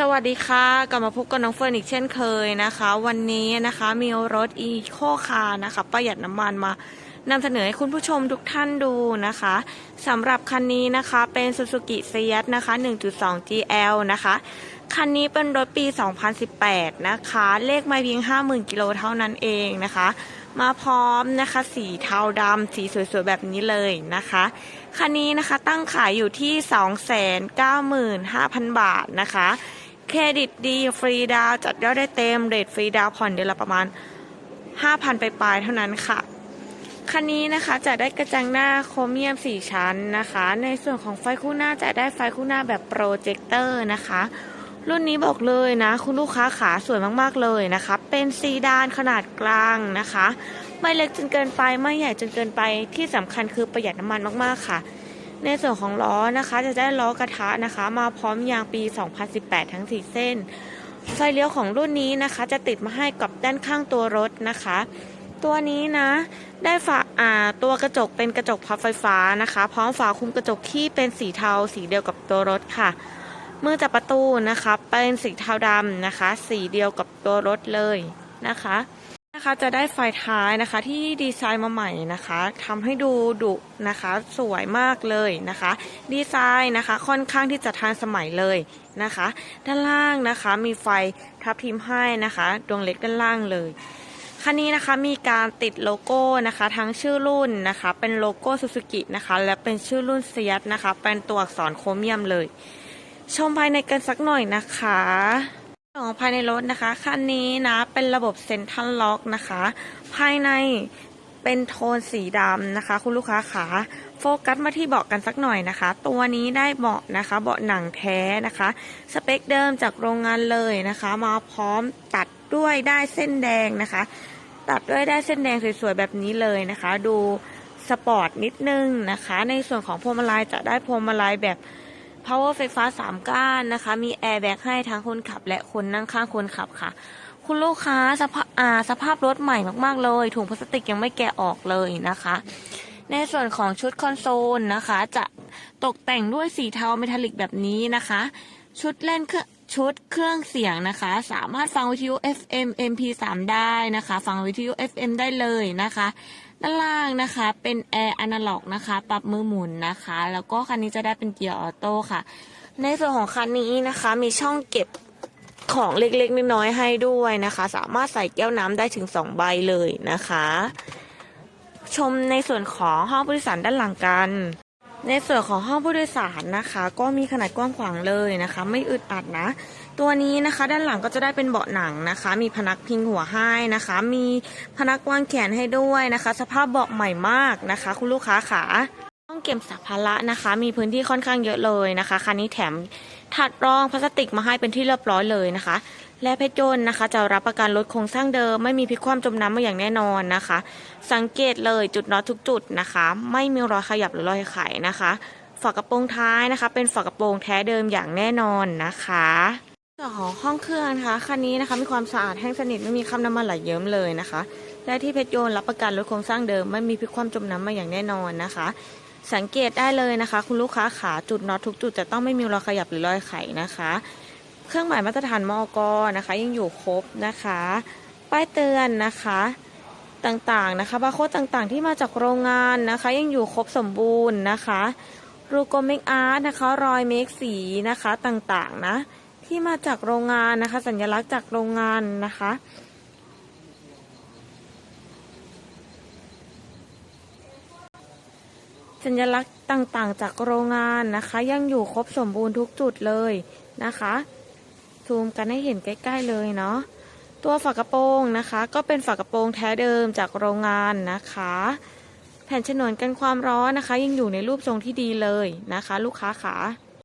สวัสดีค่ะ กลับมาพบกับน้องเฟิร์นอีกเช่นเคยนะคะ วันนี้นะคะมีรถอีโคคาร์นะคะ ประหยัดน้ำมันมานำเสนอให้คุณผู้ชมทุกท่านดูนะคะสำหรับคันนี้นะคะเป็น Suzuki s ีย t นะคะ 1.2 GL นะคะ คันนี้เป็นรถปี 2018 นะคะ เลขไม่เพียง 50,000 กิโลเท่านั้นเองนะคะ มาพร้อมนะคะ สีเทาดำสีสวยๆ แบบนี้เลยนะคะ คันนี้นะคะตั้งขายอยู่ที่ 295,000 บาทนะคะ เครดิตดีฟรีดาวจัดยอดได้เต็มเรทฟรีดาวผ่อนเดือนละประมาณ 5,000 ไปปลายเท่านั้นค่ะ คันนี้นะคะจะได้กระจังหน้าโครเมียม 4 ชั้นนะคะ ในส่วนของไฟคู่หน้าจะได้ไฟคู่หน้าแบบโปรเจคเตอร์นะคะ รุ่นนี้บอกเลยนะ คุณลูกค้าขาสวยมากๆเลยนะคะ เป็นซีดานขนาดกลางนะคะ ไม่เล็กจนเกินไปไม่ใหญ่จนเกินไปที่สำคัญคือประหยัดน้ำมันมากๆค่ะ ในส่วนของล้อนะคะจะได้ล้อกระทะนะคะ มาพร้อมยางปี 2018 ทั้ง 4 เส้น ไฟเลี้ยวของรุ่นนี้นะคะ จะติดมาให้กับด้านข้างตัวรถนะคะ ตัวนี้นะ ได้ฝาอ่าตัวกระจกเป็นกระจกพับไฟฟ้านะคะ พร้อมฝาคุมกระจกที่เป็นสีเทาสีเดียวกับตัวรถค่ะมือจับประตูนะคะ เป็นสีเทาดำนะคะ สีเดียวกับตัวรถเลยนะคะ นะคะจะได้ไฟท้ายนะคะที่ดีไซน์มาใหม่นะคะทำให้ดูดุนะคะสวยมากเลยนะคะ ดีไซน์นะคะค่อนข้างที่จะทันสมัยเลยนะคะ ด้านล่างนะคะมีไฟทับทิมให้นะคะดวงเล็กด้านล่างเลยคันนี้นะคะมีการติดโลโก้นะคะ ทั้งชื่อรุ่นนะคะ เป็นโลโก้ซูซูกินะคะ และเป็นชื่อรุ่นเซียสนะคะ เป็นตัวอักษรโครเมียมเลย ชมภายในกันสักหน่อยนะคะ ของภายในรถนะคะ คันนี้นะเป็นระบบเซ็นทรัลล็อกนะคะ ภายในเป็นโทนสีดำนะคะ คุณลูกค้าขาโฟกัสมาที่เบาะกันสักหน่อยนะคะ ตัวนี้ได้เบาะนะคะ เบาะหนังแท้นะคะ สเปคเดิมจากโรงงานเลยนะคะ มาพร้อมตัดด้วยได้เส้นแดงนะคะ ตัดด้วยได้เส้นแดงสวยๆแบบนี้เลยนะคะ ดูสปอร์ตนิดนึงนะคะ ในส่วนของพวงมาลัยจะได้พวงมาลัยแบบ power ไฟฟ้า 3 ก้านนะคะ มีแอร์แบ็กให้ทั้งคนขับและคนนั่งข้างคนขับค่ะ คุณลูกค้าสภาพาสภาพรถใหม่มากๆเลย ถุงพลาสติกยังไม่แกะออกเลยนะคะ ในส่วนของชุดคอนโซลนะคะ จะตกแต่งด้วยสีเทาเมทัลลิกแบบนี้นะคะ ชุดเล่นเครื่องชุดเครื่องเสียงนะคะ สามารถฟังวิทยุ FM MP3 ได้นะคะ ฟังวิทยุ FM ได้เลยนะคะ ด้านล่างนะคะ เป็นแอร์อนาล็อกนะคะ ปรับมือหมุนนะคะ แล้วก็คันนี้จะได้เป็นเกียร์ออโต้ค่ะ ในส่วนของคันนี้นะคะ มีช่องเก็บของเล็กๆน้อยๆให้ด้วยนะคะ สามารถใส่แก้วน้ำได้ถึง 2 ใบเลยนะคะ ชมในส่วนของห้องผู้โดยสารด้านหลังกัน ในส่วนของห้องผู้โดยสารนะคะ ก็มีขนาดกว้างขวางเลยนะคะ ไม่อึดอัดนะ ตัวนี้นะคะ ด้านหลังก็จะได้เป็นเบาะหนังนะคะ มีพนักพิงหัวให้นะคะ มีพนักวางแขนให้ด้วยนะคะ สภาพเบาะใหม่มากนะคะ คุณลูกค้าขาห้องเก็บสัมภาระนะคะ มีพื้นที่ค่อนข้างเยอะเลยนะคะคันนี้แถมถัดรองพลาสติกมาให้เป็นที่เรียบร้อยเลยนะคะ และเพชรยนต์นะคะ จะรับประกันรถโครงสร้างเดิม ไม่มีพลิกคว่ำจมน้ำมาอย่างแน่นอนนะคะ สังเกตเลยจุดน็อตทุกจุดนะคะ ไม่มีรอยขยับหรือรอยไขนะคะ ฝากระโปรงท้ายนะคะ เป็นฝากระโปรงแท้เดิมอย่างแน่นอนนะคะส่วนของห้องเครื่องนะคะคันนี้นะคะมีความสะอาดแห้งสนิทไม่มีคราบน้ำมันไหลเยิ้มเลยนะคะ และที่เพชรยนต์รับประกันรถโครงสร้างเดิม ไม่มีพลิกคว่ำจมน้ำมาอย่างแน่นอนนะคะ สังเกตได้เลยนะคะ คุณลูกค้าขาจุดน็อตทุกจุดจะต้องไม่มีรอยขยับหรือรอยไขนะคะ เครื่องหมายมาตรฐานมอกนะคะ ยังอยู่ครบนะคะ ป้ายเตือนนะคะต่างๆนะคะบาร์โค้ดต่างๆ ที่มาจากโรงงานนะคะ ยังอยู่ครบสมบูรณ์นะคะรูโกเมกอาร์ตนะคะรอยเมกสีนะคะต่างๆนะที่มาจากโรงงานนะคะ สัญลักษณ์จากโรงงานนะคะสัญลักษณ์ต่างๆ จากโรงงานนะคะ ยังอยู่ครบสมบูรณ์ทุกจุดเลยนะคะ ซูมกันให้เห็นใกล้ ๆ เลยเนาะตัวฝากระโปรงนะคะ ก็เป็นฝากระโปรงแท้เดิมจากโรงงานนะคะ แผ่นฉนวนกันความร้อนนะคะ ยังอยู่ในรูปทรงที่ดีเลยนะคะ ลูกค้าขา